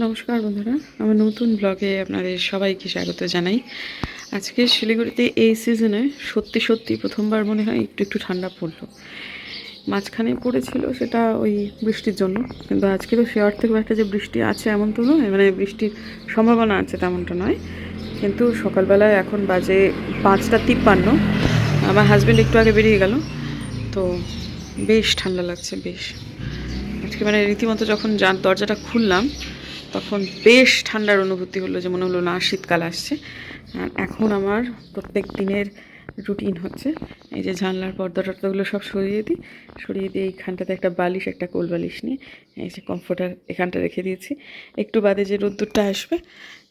নমস্কার বন্ধুরা, আমার নতুন ব্লগে আপনাদের সবাইকে স্বাগত জানাই। আজকে শিলিগুড়িতে এই সিজনে সত্যি সত্যি প্রথমবার মনে হয় একটু একটু ঠান্ডা পড়ল। মাঝখানে পড়েছিল সেটা ওই বৃষ্টির জন্য, কিন্তু আজকে তো শেয়ার থেকে একটা যে বৃষ্টি আছে এমন তো নয় মানে বৃষ্টির সম্ভাবনা আছে তেমনটা নয়। কিন্তু সকালবেলায় এখন বাজে পাঁচটা তিপ্পান্ন, আমার হাজব্যান্ড একটু আগে বেরিয়ে গেল, তো বেশ ঠান্ডা লাগছে, বেশ। আজকে মানে রীতিমতো যখন দরজাটা খুললাম তখন বেশ ঠান্ডার অনুভূতি হলো যে মনে হলো না, শীতকাল আসছে। এখন আমার প্রত্যেক দিনের রুটিন হচ্ছে, এই যে জানলার পর্দা টর্দাগুলো সব সরিয়ে দিই। সরিয়ে দিয়ে এইখানটাতে একটা বালিশ, একটা কোল বালিশ নিয়ে এই যে কমফোর্টার এখানটা রেখে দিয়েছি। একটু বাদে যে রোদ্দুরটা আসবে,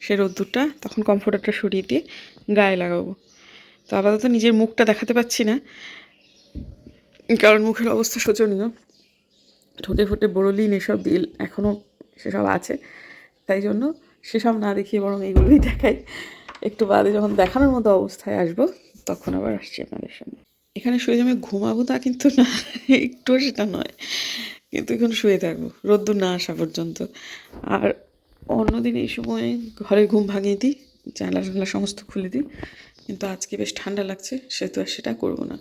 সে রোদ্দুরটা তখন কমফোর্টারটা সরিয়ে দিয়ে গায়ে লাগাবো। তো আপাতত নিজের মুখটা দেখাতে পাচ্ছি না, কারণ মুখের অবস্থা শোচনীয়। ঠোঁটে ফোটে বড়লিন এসব বিল এখনও সেসব আছে। তাই জন্য সেসব না দেখিয়ে বরং এইগুলোই দেখাই। একটু বাদে যখন দেখানোর মতো অবস্থায় আসব, তখন আবার আসছি আপনাদের সামনে। এখানে শুয়ে যে আমি ঘুমাবো তা কিন্তু না, একটু সেটা নয়। কিন্তু এখন শুয়ে থাকব, রোদ্দুর না আসা পর্যন্ত। আর অন্যদিন এই সময় ঘরে ঘুম ভাঙিয়ে দিই, জানলা জানলা সমস্ত খুলে দিই। কিন্তু আজকে বেশ ঠান্ডা লাগছে সেহেতু আর সেটা করব না।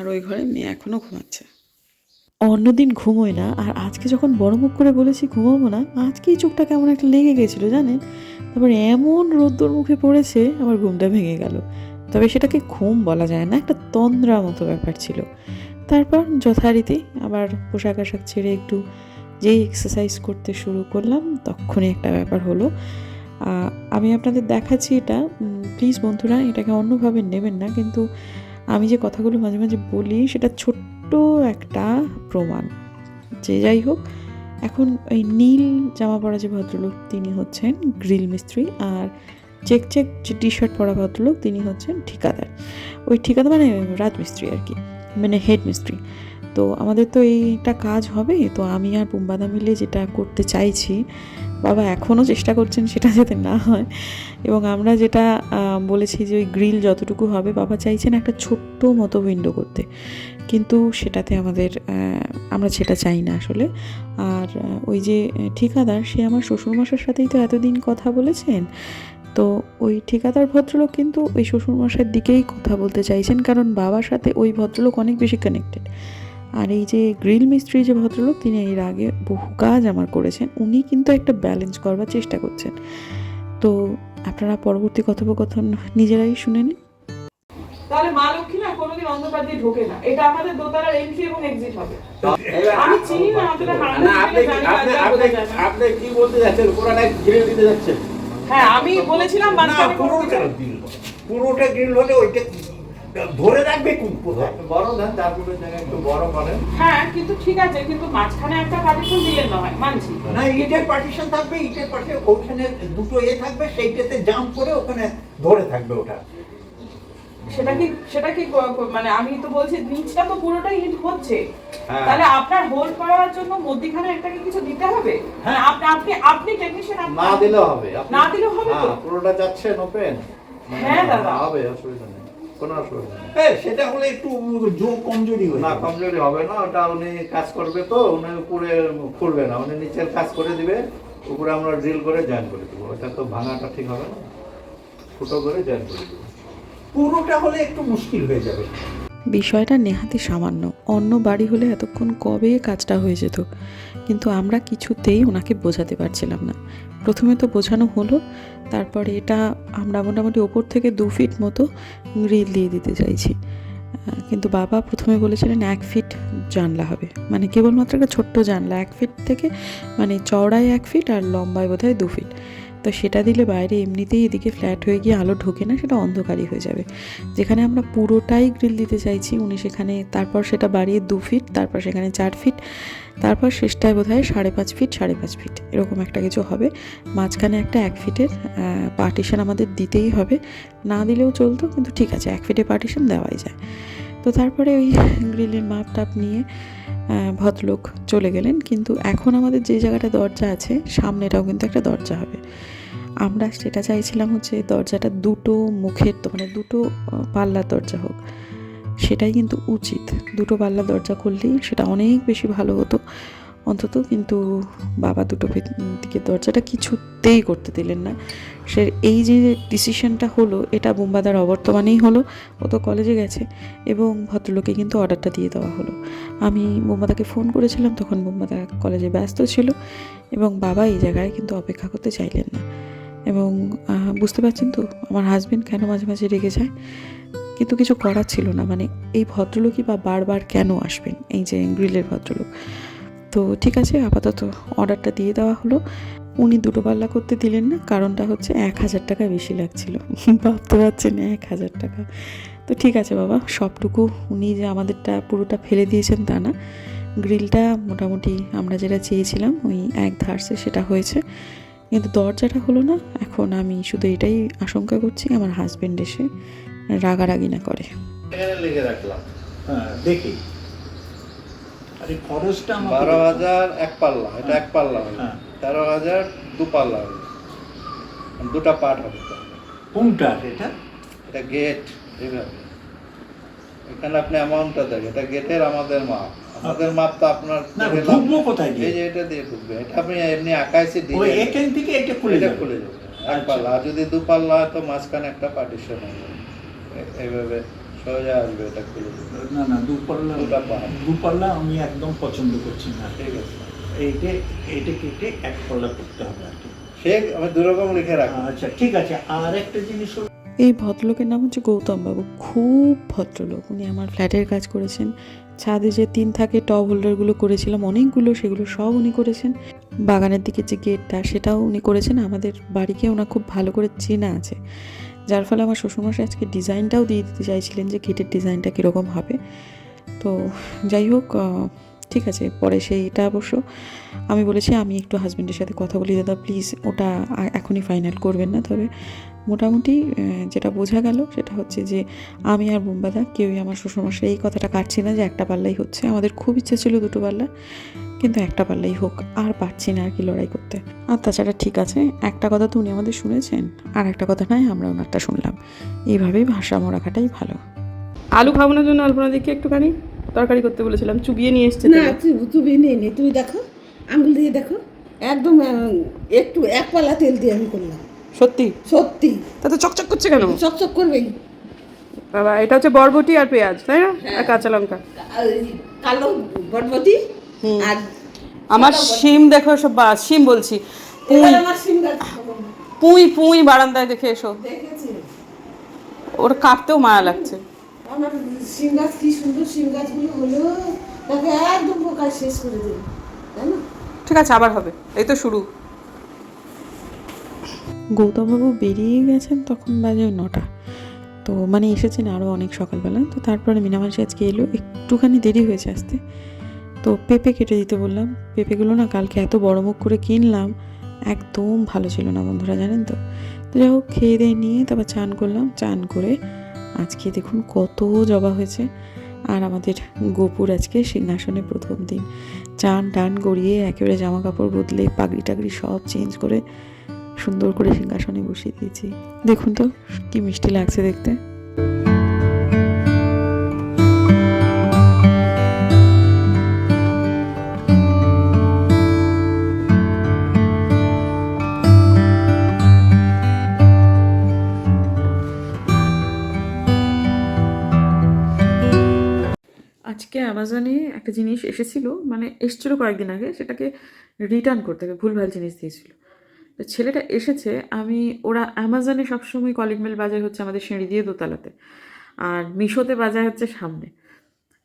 আর ওই ঘরে মেয়ে এখনও ঘুমাচ্ছে। অন্যদিন ঘুমোয় না। আর আজকে যখন বড় মুখ করে বলেছি ঘুমাবো না, আজকেই চোখটা কেমন একটা লেগে গেছিল জানেন? তারপর এমন রোদ্দুর মুখে পড়েছে, আমার ঘুমটা ভেঙে গেল। তবে সেটাকে ঘুম বলা যায় না, একটা তন্দ্রা মতো ব্যাপার ছিল। তারপর যথারীতি আবার পোশাক আশাক ছেড়ে একটু যেই এক্সারসাইজ করতে শুরু করলাম, তখনই একটা ব্যাপার হলো। আমি আপনাদের দেখাচ্ছি এটা। প্লিজ বন্ধুরা, এটাকে অন্যভাবে নেবেন না। কিন্তু আমি যে কথাগুলো মাঝে মাঝে বলি, সেটা ছোট্ট একটা প্রমাণ। যে যাই হোক, এখন ওই নীল জামা পরা যে ভদ্রলোক তিনি হচ্ছেন গ্রিল মিস্ত্রি আর চেক চেক যে টি শার্ট পরা ভদ্রলোক তিনি হচ্ছেন ঠিকাদার। ওই ঠিকাদার মানে রাজমিস্ত্রি আর কি মানে হেড মিস্ত্রি। তো আমাদের তো এইটা কাজ হবে, তো আমি আর বুম্বাদা মিলে যেটা করতে চাইছি বাবা এখনও চেষ্টা করছেন সেটা যাতে না হয়। এবং আমরা যেটা বলেছি যে ওই গ্রিল যতটুকু হবে, বাবা চাইছেন একটা ছোট্ট মতো উইন্ডো করতে। কিন্তু সেটাতে আমাদের আমরা সেটা চাই না আসলে। আর ওই যে ঠিকাদার, সে আমার শ্বশুরমশার সাথেই তো এতদিন কথা বলেছেন। তো ওই ঠিকাদার ভদ্রলোক কিন্তু ওই শ্বশুরমশাইয়ের দিকেই কথা বলতে চাইছেন, কারণ বাবার সাথে ওই ভদ্রলোক অনেক বেশি কানেক্টেড আর এই যে গ্রিল মিস্ত্রি যে ভদ্রলোক তিনি এর আগে বহু কাজ আমার করেছেন। উনি কিন্তু একটা ব্যালেন্স করবার চেষ্টা করছেন। তো আপনারা পরবর্তী কথোপকথন নিজেরাই শুনে নিন। তাহলে মা লক্ষ্মী না কোনোদিন অন্ধকার দিয়ে ঢোকে না। এটা আমাদের দোতলার এন্ট্রি এবং এক্সিট হবে। আমি চিনি না আমাদের না, আপনি কি- আপনি আপনি কি বলতে যাচ্ছেন? পুরোটা গ্রিল দিতে যাচ্ছেন? হ্যাঁ আমি বলেছিলাম না মাঝখানে পুরোটা গ্রিল পুরোটা গ্রিল হলে ওইটা ধরে রাখবে কোন কোথায়? বড় দেন তারপরে জায়গায় একটু বড় করেন হ্যাঁ কিন্তু ঠিক আছে কিন্তু মাঝখানে একটা পার্টিশন দিলেন না হয় মানছি। না ইটের পার্টিশন থাকবে ইটের পাশে ওখানে দুটো এ থাকবে সেইটাতে জাম্প করে ওখানে ধরে থাকবে ওটা। সেটা কি সেটা কি মানে আমি তো বলছি নিচটা তো পুরোটাই হিট হচ্ছে। হ্যাঁ। তাহলে আপনার হোল্ড করার জন্য মধ্যিখানে একটা কি কিছু দিতে হবে? হ্যাঁ। আপনি আপনি আপনি টেকনিশিয়ান না দিলে হবে। আপনি- না দিলে হবে তো? হ্যাঁ, পুরোটা যাচ্ছে ওপেন হ্যাঁ, দাদা। হবে অসুবিধা নেই। কোনো অসুবিধা হ্যাঁ সেটা হলে একটু জোর কমজোরি হয়ে না কমজোরি হবে না ওটা উনি কাজ করবে তো উনি উপরে খুলবে না উনি নিচের কাজ করে দিবে উপরে আমরা ড্রিল করে জয়েন করে দেবো। ওটা তো ভাঙাটা ঠিক হবে না। ফুটো করে জয়েন করে দেবো। পুরোটা হলে একটু মুশকিল হয়ে যাবে। বিষয়টা নেহাতি সামান্য। অন্য বাড়ি হলে এতক্ষণ কবে কাজটা হয়ে যেত? কিন্তু আমরা কিছুতেই ওনাকে বোঝাতে পারছিলাম না। প্রথমে তো বোঝানো হলো, তারপরে এটা আমরা মোটামুটি ওপর থেকে দু ফিট মতো গ্রিল দিয়ে দিতে চাইছি। কিন্তু বাবা প্রথমে বলেছিলেন এক ফিট জানলা হবে। মানে কেবলমাত্র একটা ছোট্ট জানলা, এক ফিট থেকে মানে চওড়ায় এক ফিট আর লম্বায় বোধহয় দু ফিট। তো সেটা দিলে বাইরে এমনিতেই এদিকে ফ্ল্যাট হয়ে গিয়ে আলো ঢোকে না, সেটা অন্ধকারই হয়ে যাবে। যেখানে আমরা পুরোটাই গ্রিল দিতে চাইছি, উনি সেখানে, তারপর সেটা বাড়িয়ে দু ফিট, তারপর সেখানে চার ফিট তারপর শেষটায় বোধ হয় সাড়ে পাঁচ ফিট সাড়ে পাঁচ ফিট এরকম একটা কিছু হবে। মাঝখানে একটা এক ফিটের পার্টিশন আমাদের দিতেই হবে। না দিলেও চলতো, কিন্তু ঠিক আছে, এক ফিটে পার্টিশন দেওয়াই যায়। তো তারপরে ওই গ্রিলের মাপ টাপ নিয়ে ভদ্রলোক চলে গেলেন। কিন্তু এখন আমাদের যে জায়গাটা দরজা আছে, সামনেটাও কিন্তু একটা দরজা হবে। আমরা সেটা চাইছিলাম হচ্ছে দরজাটা দুটো মুখের তো মানে দুটো পাল্লার দরজা হোক। সেটাই কিন্তু উচিত। দুটো পাল্লা দরজা করলেই সেটা অনেক বেশি ভালো হতো। অন্তত কিন্তু বাবা দুটো দিকের দরজাটা কিছুতেই করতে দিলেন না। সে এই যে ডিসিশনটা হলো, এটা বোম্বাদার অবর্তমানেই হলো, ও তো কলেজে গেছে এবং ভদ্রলোকে কিন্তু অর্ডারটা দিয়ে দেওয়া হলো। আমি বোম্বাদাকে ফোন করেছিলাম, তখন বোম্বাদা কলেজে ব্যস্ত ছিল এবং বাবা এই জায়গায় কিন্তু অপেক্ষা করতে চাইলেন না। এবং বুঝতে পারছেন তো, আমার হাজবেন্ড কেন মাঝে মাঝে রেগে যায়? কিন্তু কিছু করার ছিল না। মানে এই ভদ্রলোকই বা বারবার কেন আসবেন? এই যে গ্রিলের ভদ্রলোক। তো ঠিক আছে, আপাতত অর্ডারটা দিয়ে দেওয়া হলো। উনি দুটো পাল্লা করতে দিলেন না, কারণটা হচ্ছে এক হাজার টাকা বেশি লাগছিল। ভাবতে পারছেন, এক হাজার টাকা। তো ঠিক আছে বাবা, সবটুকু উনি যে আমাদেরটা পুরোটা ফেলে দিয়েছেন তা না। গ্রিলটা মোটামুটি আমরা যেটা চেয়েছিলাম, ওই এক ধারসে সেটা হয়েছে। কিন্তু দরজাটা হলো না, এখন আমি শুধু এটাই আশঙ্কা করছি, আমার হাজবেন্ড এসে রাগারাগি না করে। এখানে লিখে রাখলাম। হ্যাঁ দেখি। আরে খরচটা বারো হাজার এক পাল্লা এটা এক পাল্লা হবে। হ্যাঁ। তেরো হাজার দু পাল্লা হবে। দুটা পার্ট হবে কোনটা এটা? এটা গেট এইভাবে। এখানে আপনি অ্যামাউন্টটা এটা গেটের আমাদের মাপ আমাদের মাপ তো আপনার ঢুকবো কোথায় দিয়ে? এই যে এটা দিয়ে ঢুকবে। এটা আপনি এমনি আকাইছে ওই এখান থেকে এটা খুলে যাবে। খুলে যাবে। এক আচ্ছা। পাল্লা। আর যদি দু পাল্লা হয় তো মাঝখানে একটা পার্টিশন হবে। এইভাবে সোজা আসবে এটা খুলে না না দুপাল্লা। দুপাল্লা আমি একদম পছন্দ করছি না। ঠিক আছে। এইটা এইটা কেটে এক পাল্লা করতে হবে আর কি। সে আমি দুরকম লিখে রাখি আচ্ছা ঠিক আছে। আর একটা জিনিস এই ভদ্রলোকের নাম হচ্ছে গৌতম বাবু খুব ভদ্রলোক। উনি আমার ফ্ল্যাটের কাজ করেছেন। ছাদে যে তিন থাকে টব হোল্ডারগুলো করেছিলাম অনেকগুলো সেগুলো সব উনি করেছেন। বাগানের দিকে যে গেটটা সেটাও উনি করেছেন। আমাদের বাড়িকে ওনার খুব ভালো করে চেনা আছে। যার ফলে আমার শ্বশুরমশাই আজকে ডিজাইনটাও দিয়ে দিতে চাইছিলেন যে গেটের ডিজাইনটা কীরকম হবে। তো যাই হোক ঠিক আছে, পরে সেইটা অবশ্য আমি বলেছি, আমি একটু হাজব্যান্ডের সাথে কথা বলি, দাদা প্লিজ ওটা এখনই ফাইনাল করবেন না। তবে মোটামুটি যেটা বোঝা গেল সেটা হচ্ছে যে আমি আর বোম্বাদা কেউই আমার শ্বশুরমশাই এই কথাটা কাটছি না যে একটা পাল্লাই হচ্ছে। আমাদের খুব ইচ্ছা ছিল দুটো পাল্লা। কিন্তু একটা পাল্লাই হোক আর পারছি না আর কি লড়াই করতে। আর তাছাড়া ঠিক আছে একটা কথা তো উনি আমাদের শুনেছেন আর একটা কথা নয় আমরা ওনারটা শুনলাম। এইভাবেই ভাষামো রাখাটাই ভালো। আলু খাওয়ানোর জন্য অল্পনা দিকে একটুখানি তরকারি করতে বলেছিলাম চুবিয়ে নিয়ে এসছে না তুমি তুমি নিয়ে নে তুমি দেখো আঙুল দিয়ে দেখো। একদম একটু এক পালা তেল দিয়ে আমি করলাম। সত্যি? সত্যি। তা তো চকচক করছে কেন? চকচক করবেই। বাবা এটা হচ্ছে বরবটি আর পেঁয়াজ তাই না? আর কাঁচা লঙ্কা। কালো বটবটি আর আমার সিম দেখো সব বা শিম বলছি। সিম গাছ পুঁই পুঁই বারান্দায় দেখে এসো। ওর কাটতেও মায়া লাগছে। আমার সিম গাছ কি সুন্দর সিম গাছগুলো হলো। তাকে একদম পোকায় শেষ করে দিল তাই না? ঠিক আছে আবার হবে। এই তো শুরু। গৌতমবাবু বেরিয়ে গেছেন তখন বাজে নটা। তো মানে এসেছেন আরও অনেক সকালবেলা। তো তারপরে মিনামাসি আজকে এলো। একটুখানি দেরি হয়েছে আসতে। তো পেঁপে কেটে দিতে বললাম। পেঁপেগুলো না কালকে এত বড় মুখ করে কিনলাম, একদম ভালো ছিল না বন্ধুরা, জানেন তো? তো যাই হোক, খেয়ে দিয়ে নিয়ে তারপর চান করলাম। চান করে আজকে দেখুন কত জবা হয়েছে। আর আমাদের গোপুর আজকে সিংহাসনে প্রথম দিন। চান টান গড়িয়ে একেবারে জামা কাপড় বদলে পাগড়ি টাগড়ি সব চেঞ্জ করে সুন্দর করে সিংহাসনে বসিয়ে দিয়েছি। দেখুন তো, কি মিষ্টি লাগছে দেখতে। অ্যামাজনে একটা জিনিস এসেছিল মানে এসেছিল কয়েকদিন আগে, সেটাকে রিটার্ন করতে হবে, ভুলভাল জিনিস দিয়েছিল। তো ছেলেটা এসেছে, আমি, ওরা অ্যামাজনে সবসময় কলিং মেল বাজার হচ্ছে আমাদের সিঁড়ি দিয়ে দোতলাতে, আর মিশোতে বাজার হচ্ছে সামনে।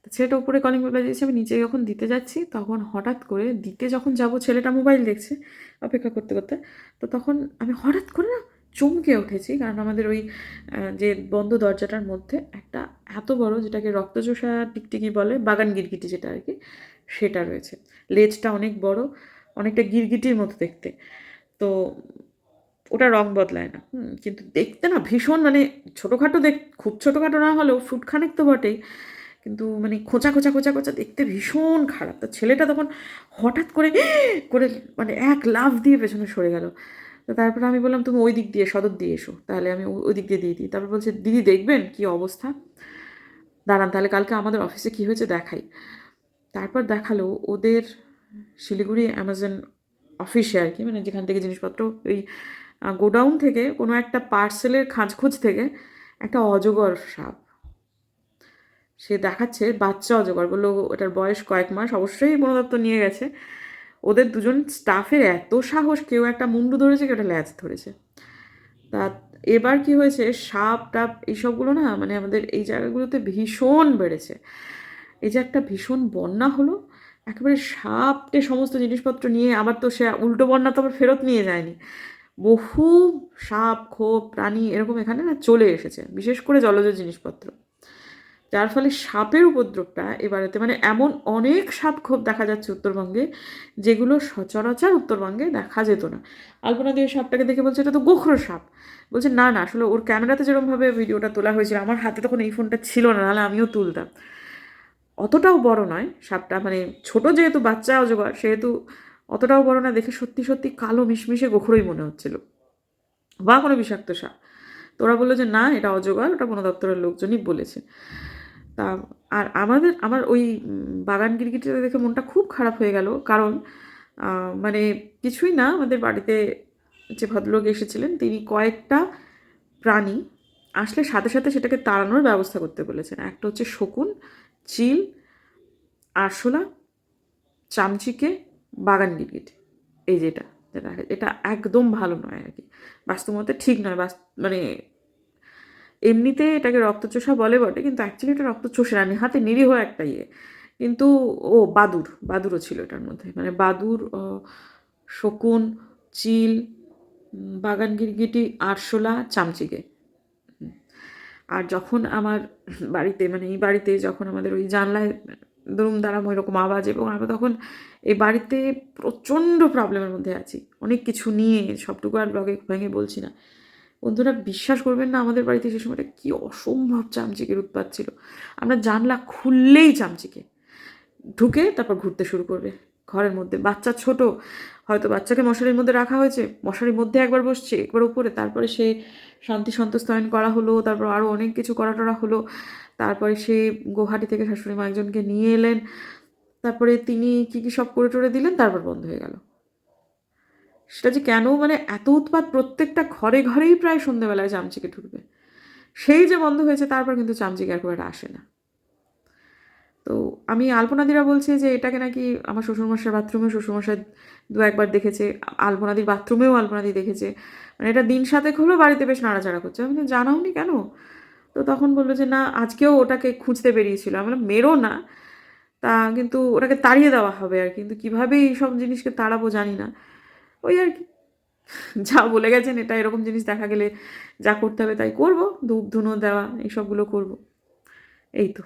তো ছেলেটা উপরে কলিং বেল বাজিয়েছে, আমি নিচে যখন দিতে যাচ্ছি, তখন হঠাৎ করে দিতে যখন যাব, ছেলেটা মোবাইল দেখছে, অপেক্ষা করতে করতে, তো তখন আমি হঠাৎ করে না চমকে উঠেছি। কারণ আমাদের ওই যে বন্ধ দরজাটার মধ্যে একটা এত বড় যেটাকে রক্তচোষা টিকটিকি বলে, বাগান গিরগিটি যেটা আর কি, সেটা রয়েছে। লেজটা অনেক বড়, অনেকটা গিরগিটির মতো দেখতে। তো ওটা রং বদলায় না। কিন্তু দেখতে না ভীষণ মানে ছোটোখাটো দেখ, খুব ছোটোখাটো না হলেও ফুটখানেক তো বটেই। কিন্তু মানে খোঁচা খোঁচা খোঁচা খোঁচা দেখতে ভীষণ খারাপ। তো ছেলেটা তখন হঠাৎ করে করে মানে এক লাফ দিয়ে পেছনে সরে গেল। তো তারপরে আমি বললাম, তুমি ওই দিক দিয়ে, সদর দিয়ে এসো। তাহলে আমি ওই দিক দিয়ে দিয়ে দিই। তারপর বলছে, দিদি, দেখবেন কি অবস্থা? দাঁড়ান, তাহলে কালকে আমাদের অফিসে কী হয়েছে দেখাই। তারপর দেখাল ওদের শিলিগুড়ি অ্যামাজন অফিসে আর কি মানে যেখান থেকে জিনিসপত্র, ওই গোডাউন থেকে কোনো একটা পার্সেলের খাঁজখোঁজ থেকে একটা অজগর সাপ। সে দেখাচ্ছে, বাচ্চা অজগর। বলল, ওটার বয়স কয়েক মাস। অবশ্যই বনদত্ত নিয়ে গেছে। ওদের দুজন স্টাফের এত সাহস, কেউ একটা মুন্ডু ধরেছে, কেউ একটা ল্যাচ ধরেছে। তা এবার কি হয়েছে? সাপ, টাপ এইসবগুলো না মানে আমাদের এই জায়গাগুলোতে ভীষণ বেড়েছে। এই যে একটা ভীষণ বন্যা হলো, একেবারে সাপটে সমস্ত জিনিসপত্র নিয়ে আবার তো সে উল্টো বন্যা তো আবার ফেরত নিয়ে যায়নি। বহু সাপ, খোপ, প্রাণী এরকম এখানে না চলে এসেছে, বিশেষ করে জলজ জিনিসপত্র। যার ফলে সাপের উপদ্রবটা এবারেতে মানে এমন অনেক সাপ খোপ দেখা যাচ্ছে উত্তরবঙ্গে, যেগুলো সচরাচর উত্তরবঙ্গে দেখা যেত না। আলপনা দিয়ে সাপটাকে দেখে বলছে, এটা তো গোখরো সাপ। বলছে, না না, আসলে ওর ক্যামেরাতে যেরকমভাবে ভিডিওটা তোলা হয়েছিল, আমার হাতে তখন এই ফোনটা ছিল না, নাহলে আমিও তুলতাম। অতটাও বড় নয় সাপটা মানে ছোট যেহেতু বাচ্চা অজগর সেহেতু অতটাও বড় না, দেখে সত্যি সত্যি কালো মিশমিশে গোখরোই মনে হচ্ছিল। বা কোনো বিষাক্ত সাপ। তোরা বলল যে, না, এটা অজগর ওটা বন দপ্তরের লোকজনই বলেছে। তা আর আমাদের, আমার ওই বাগান গিরগিটিটা দেখে মনটা খুব খারাপ হয়ে গেল। কারণ মানে কিছুই না, আমাদের বাড়িতে যে ভদ্রলোক এসেছিলেন, তিনি কয়েকটা প্রাণী আসলে সাথে সাথে সেটাকে তাড়ানোর ব্যবস্থা করতে বলেছেন। একটা হচ্ছে শকুন, চিল, আরশোলা, চামচিকে, বাগান গিরগিট। এই যেটা যেটা এটা একদম ভালো নয় আর কি। বাস্তবতে ঠিক নয়। বাস মানে এমনিতে এটাকে রক্তচোষা বলে বটে, কিন্তু অ্যাকচুয়ালি এটা রক্তচোষা না। হাতে নিরীহ একটা ইয়ে। কিন্তু ও বাদুর, বাদুরও ছিল এটার মধ্যে। মানে বাদুর শকুন, চিল বাগান গিরগিটি, আরশোলা চামচিকে আর যখন আমার বাড়িতে মানে এই বাড়িতে যখন আমাদের ওই জানলায় দরুম দাঁড়াম এরকম আওয়াজ এবং আমরা তখন এই বাড়িতে প্রচণ্ড প্রবলেমের মধ্যে আছি। অনেক কিছু নিয়ে, সবটুকু আর ব্লগে ভেঙে বলছি না। বন্ধুরা বিশ্বাস করবেন না, আমাদের বাড়িতে সে সময়টা কী অসম্ভব চামচিকের উৎপাত ছিল। আমরা জানলা খুললেই চামচিকে। ঢুকে তারপর ঘুরতে শুরু করবে। ঘরের মধ্যে বাচ্চা ছোট, হয়তো বাচ্চাকে মশারির মধ্যে রাখা হয়েছে। মশারির মধ্যে একবার বসছে, একবার উপরে। তারপরে সে শান্তি সন্তস্তায়ন করা হলো, তারপর আরও অনেক কিছু করা টরা হলো। তারপরে সে গুয়াহাটি থেকে শাশুড়ি মা একজনকে নিয়ে এলেন। তারপরে তিনি কী কী সব করে টরে দিলেন, তারপর বন্ধ হয়ে গেল। সেটা যে কেন মানে এত উৎপাত প্রত্যেকটা ঘরে ঘরেই প্রায় সন্ধ্যেবেলায় চামচিকে ঢুকবে। সেই যে বন্ধ হয়েছে, তারপর কিন্তু চামচিকে একেবারে আসে না। তো আমি আলপনাদিরা বলছে যে, এটাকে নাকি আমার শ্বশুরমশার বাথরুমে শ্বশুরমশাই দু একবার দেখেছে আলপনাদির বাথরুমেও আলপনাদি দেখেছে। মানে এটা দিন সাতেক হলো বাড়িতে বেশ নাড়াচাড়া করছে। আমি জানাওনি কেন? তো তখন বলল যে, না, আজকেও ওটাকে খুঁজতে বেরিয়েছিল। আমি মেরো না। তা কিন্তু ওটাকে তাড়িয়ে দেওয়া হবে আর। কিন্তু কীভাবে এই সব জিনিসকে তাড়াবো জানি না। ওই আর কি। যা বলে গেছেন, এটা এরকম জিনিস দেখা গেলে যা করতে হবে তাই করব, ধূপ ধুনো দেওয়া, এইসবগুলো করব। এই তো।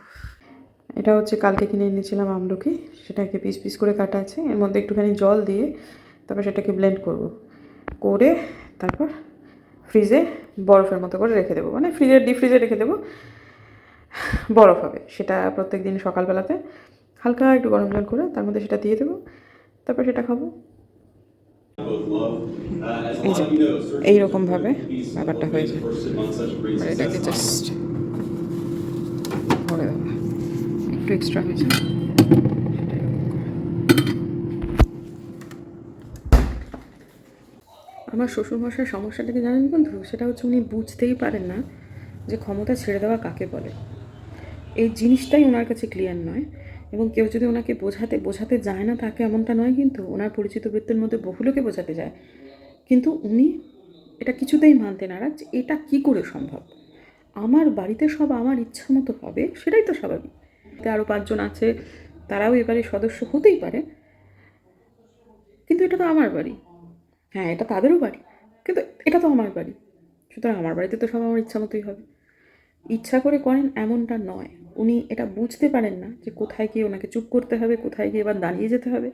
এটা হচ্ছে কালকে কিনে এনেছিলাম আমলকি, সেটাকে পিস পিস করে কাটা আছে। এর মধ্যে একটুখানি জল দিয়ে তারপর সেটাকে ব্লেন্ড করব। করে তারপর ফ্রিজে বরফের মতো করে রেখে দেবো। মানে ফ্রিজে ডিপ ফ্রিজে রেখে দেবো। বরফ হবে, সেটা প্রত্যেক দিন সকালবেলাতে হালকা একটু গরম জল করে তার মধ্যে সেটা দিয়ে দেবো। তারপর সেটা খাব। এই যে এইরকমভাবে ব্যাপারটা হয়ে যায় এটাকে জাস্ট ভরে দেবো একটু এক্সট্রা হয়েছে। আমার শ্বশুরমশাই সমস্যাটাকে জানেন বন্ধু? সেটা হচ্ছে উনি বুঝতেই পারেন না যে ক্ষমতা ছেড়ে দেওয়া কাকে বলে। এই জিনিসটাই ওনার কাছে ক্লিয়ার নয়। এবং কেউ যদি ওনাকে বোঝাতে বোঝাতে যায় না তাকে এমনটা নয় কিন্তু ওনার পরিচিত বৃত্তের মধ্যে বহু লোকে বোঝাতে যায়। কিন্তু উনি এটা কিছুতেই মানতে নারাজ এটা কি করে সম্ভব? আমার বাড়িতে সব আমার ইচ্ছা মতো হবে, সেটাই তো স্বাভাবিক। আরও পাঁচজন আছে, তারাও এবারে সদস্য হতেই পারে। কিন্তু এটা তো আমার বাড়ি। হ্যাঁ এটা তাদেরও বাড়ি, কিন্তু এটা তো আমার বাড়ি। সুতরাং আমার বাড়িতে তো সব আমার ইচ্ছা মতোই হবে। ইচ্ছা করে করেন এমনটা নয়। উনি এটা বুঝতে পারেন না যে কোথায় গিয়ে ওনাকে চুপ করতে হবে, কোথায় গিয়ে এবার দাঁড়িয়ে যেতে হবে।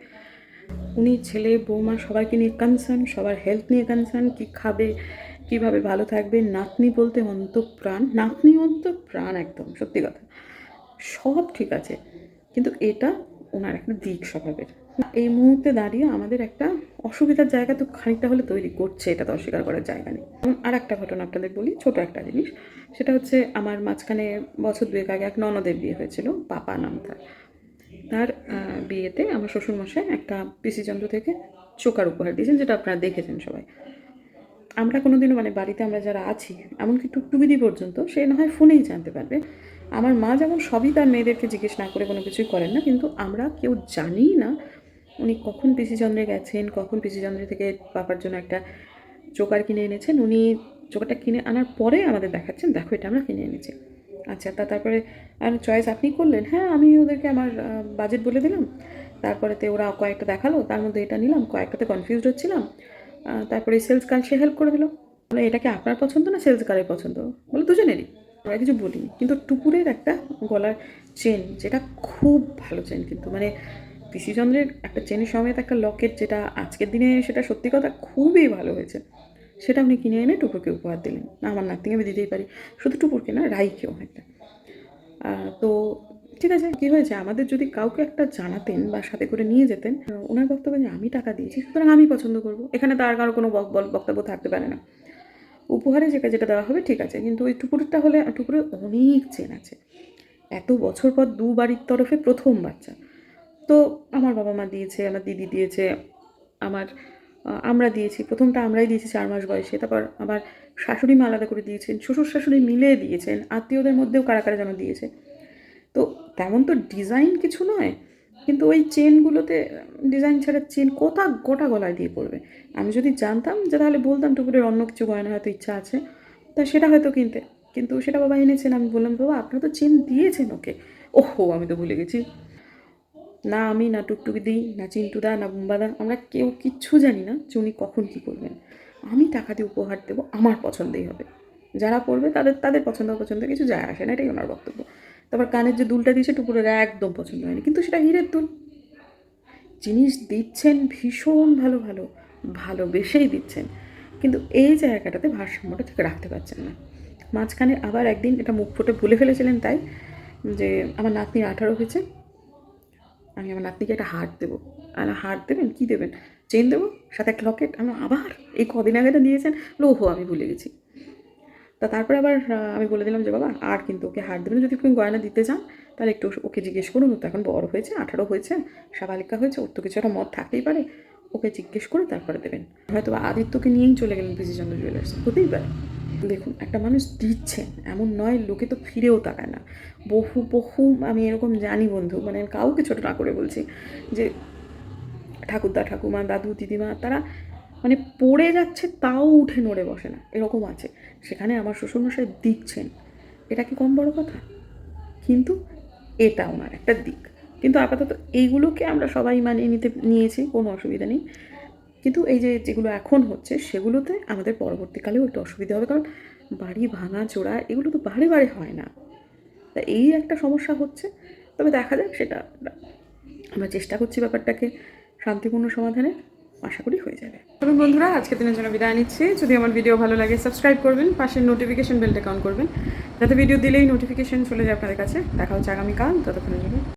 উনি ছেলে, বৌমা সবাইকে নিয়ে কনসার্ন সবার হেলথ নিয়ে কনসার্ন কী খাবে, কীভাবে ভালো থাকবে, নাতনি বলতে অন্তঃপ্রাণ, নাতনি অন্তঃপ্রাণ একদম, সত্যি কথা। সব ঠিক আছে, কিন্তু এটা ওনার একটা দিক স্বভাবের। এই মুহূর্তে দাঁড়িয়ে আমাদের একটা অসুবিধার জায়গা তো খানিকটা হলে তৈরি করছে, এটা তো অস্বীকার করার জায়গা নেই। আর একটা ঘটনা আপনাদের বলি, ছোট একটা জিনিস। সেটা হচ্ছে আমার মাঝখানে বছর দুয়েক আগে এক ননদের বিয়ে হয়েছিল পাপা নাম তার। তার বিয়েতে আমার শ্বশুরমশাই একটা পিসি যন্ত্র থেকে চোকার উপহার দিয়েছেন, যেটা আপনারা দেখেছেন সবাই। আমরা কোনোদিনও মানে বাড়িতে আমরা যারা আছি, এমনকি টুকটুকিদি পর্যন্ত, সে না হয় ফোনেই জানতে পারবে। আমার মা যেমন সবই তার মেয়েদেরকে জিজ্ঞেস না করে কোনো কিছুই করেন না, কিন্তু আমরা কেউ জানি না উনি কখন পিসি চন্দ্রে গেছেন, কখন পিসি চন্দ্রে থেকে পাপার জন্য একটা চোকার কিনে এনেছেন, উনি চোকারটা কিনে আনার পরে আমাদের দেখাচ্ছেন, দেখো এটা আমরা কিনে এনেছি। আচ্ছা তা তারপরে আর চয়েস আপনি করলেন? হ্যাঁ আমি ওদেরকে আমার বাজেট বলে দিলাম। তারপরেতে ওরা কয়েকটা দেখাল, তার মধ্যে এটা নিলাম, কয়েকটাতে কনফিউজড হচ্ছিলাম। তারপরে সেলস গার্ল সে হেল্প করে দিল। বলে, এটা কি আপনার পছন্দ না সেলস গার্লের পছন্দ? বলে, দুজনেরই। আমরা কিছু বলিনি। কিন্তু টুকুরের একটা গলার চেন যেটা খুব ভালো চেন কিন্তু মানে পিসি চন্দ্রের একটা চেনের সমেত একটা লকেট যেটা আজকের দিনে সেটা সত্যি কথা খুবই ভালো হয়েছে। সেটা আপনি কিনে এনে টুকুরকে উপহার দিলেন। না, আমার নাতিকে আমি দিতেই পারি। শুধু টুকুরকে না, রাইকেও একটা। তো ঠিক আছে, কী হয়েছে? আমাদের যদি কাউকে একটা জানাতেন বা সাথে করে নিয়ে যেতেন, ওনার বক্তব্য যে আমি টাকা দিয়েছি, সুতরাং আমি পছন্দ করব। এখানে তার কারও কোনো বক্তব্য থাকতে পারে না। উপহারে যেটা যেটা দেওয়া হবে, ঠিক আছে। কিন্তু ওই টুকুরটা হলে টুকুরের অনেক চেন আছে। এত বছর পর দু বাড়ির তরফে প্রথম বাচ্চা। তো আমার বাবা মা দিয়েছে, আমার দিদি দিয়েছে, আমার আমরা দিয়েছি। প্রথমটা আমরাই দিয়েছি চার মাস বয়সে, তারপর আমার শাশুড়ি মা আলাদা করে দিয়েছেন, শ্বশুর শাশুড়ি মিলে দিয়েছেন, আত্মীয়দের মধ্যেও কারা কারা যেন দিয়েছে। তো তেমন তো ডিজাইন কিছু নয়, কিন্তু ওই চেনগুলোতে ডিজাইন ছাড়া চেন কোথা গোটা গলায় দিয়ে পড়বে? আমি যদি জানতাম যে তাহলে বলতাম টুকুরের অন্য কিছু গয়না হয়তো ইচ্ছা আছে, তা সেটা হয়তো কিনতে। কিন্তু সেটা বাবা এনেছেন, আমি বললাম, বাবা, আপনারা তো চেন দিয়েছেন ওকে। ওহো, আমি তো ভুলে গেছি। না আমি, না টুকটুকি দিই, না চিন্টুদা না বুম্বাদা আমরা কেউ কিচ্ছু জানি না যে উনি কখন কী করবেন। আমি টাকা দিয়ে উপহার দেবো, আমার পছন্দেই হবে। যারা পড়বে তাদের তাদের পছন্দ অপছন্দ, কিছু যায় আসে না, এটাই ওনার বক্তব্য। তারপর কানের যে দুলটা দিয়েছে, টুকুরের একদম পছন্দ হয়নি, কিন্তু সেটা হীরের দুল। জিনিস দিচ্ছেন ভীষণ ভালো ভালো, ভালোবেসেই দিচ্ছেন। কিন্তু এই জায়গাটাতে ভারসাম্যটা ঠিক রাখতে পারছেন না। মাঝখানে আবার একদিন এটা মুখ ফুটে ভুলে ফেলেছিলেন তাই, যে আমার নাতনি আঠারো হয়েছে আমি আমার নাতনিকে একটা হার দেবো। আর হার দেবেন? কী দেবেন? চেন দেবো? সাথে একটা লকেট আমি আবার? এই কদিন আগে দিয়েছেন? লোহো আমি ভুলে গেছি। তা তারপরে আবার আমি বলে দিলাম যে, বাবা, আর কিন্তু ওকে হার দেবেন যদি তুমি গয়না দিতে চান তাহলে একটু ওকে জিজ্ঞেস করুন। তো এখন বড় হয়েছে, আঠারো হয়েছে, সাবালিকা হয়েছে, ওর তো কিছু একটা মত থাকতেই পারে। ওকে জিজ্ঞেস করে তারপরে দেবেন। হয়তো আদিত্যকে নিয়েই চলে গেলেন বিজিচন্দ্র জুয়েলার্স হতেই পারে। দেখুন, একটা মানুষ দিচ্ছেন এমন নয়, লোকে তো ফিরেও তাকায় না। বহু বহু, আমি এরকম জানি বন্ধু মানে কাউকে ছোট না করে বলছি যে, ঠাকুরদা ঠাকুমা দাদু, দিদিমা, তারা মানে পড়ে যাচ্ছে, তাও উঠে নড়ে বসে না, এরকম আছে। সেখানে আমার শ্বশুরমশাই দিচ্ছেন। এটা কি কম বড় কথা? কিন্তু এটা ওনার একটা দিক। কিন্তু আপাতত এইগুলোকে আমরা সবাই মানিয়ে নিতে, নিয়েছি, কোনো অসুবিধা নেই। কিন্তু এই যে যেগুলো এখন হচ্ছে সেগুলোতে আমাদের পরবর্তীকালেও একটু অসুবিধা হবে, কারণ বাড়ি ভাঙা, চোরা এগুলো তো বারে বারে হয় না। তা এই একটা সমস্যা হচ্ছে। তবে দেখা যাক সেটা আমরা চেষ্টা করছি ব্যাপারটাকে শান্তিপূর্ণ সমাধানে, আশা করি হয়ে যাবে। তবে বন্ধুরা, আজকে দিনের জন্য বিদায় নিচ্ছি। যদি আমার ভিডিও ভালো লাগে, সাবস্ক্রাইব করবেন, পাশের নোটিফিকেশন বেলটা অন করবেন। যাতে ভিডিও দিলেই নোটিফিকেশন চলে যায় আপনাদের কাছে। দেখা হচ্ছে আগামীকাল, ততক্ষণের জন্য।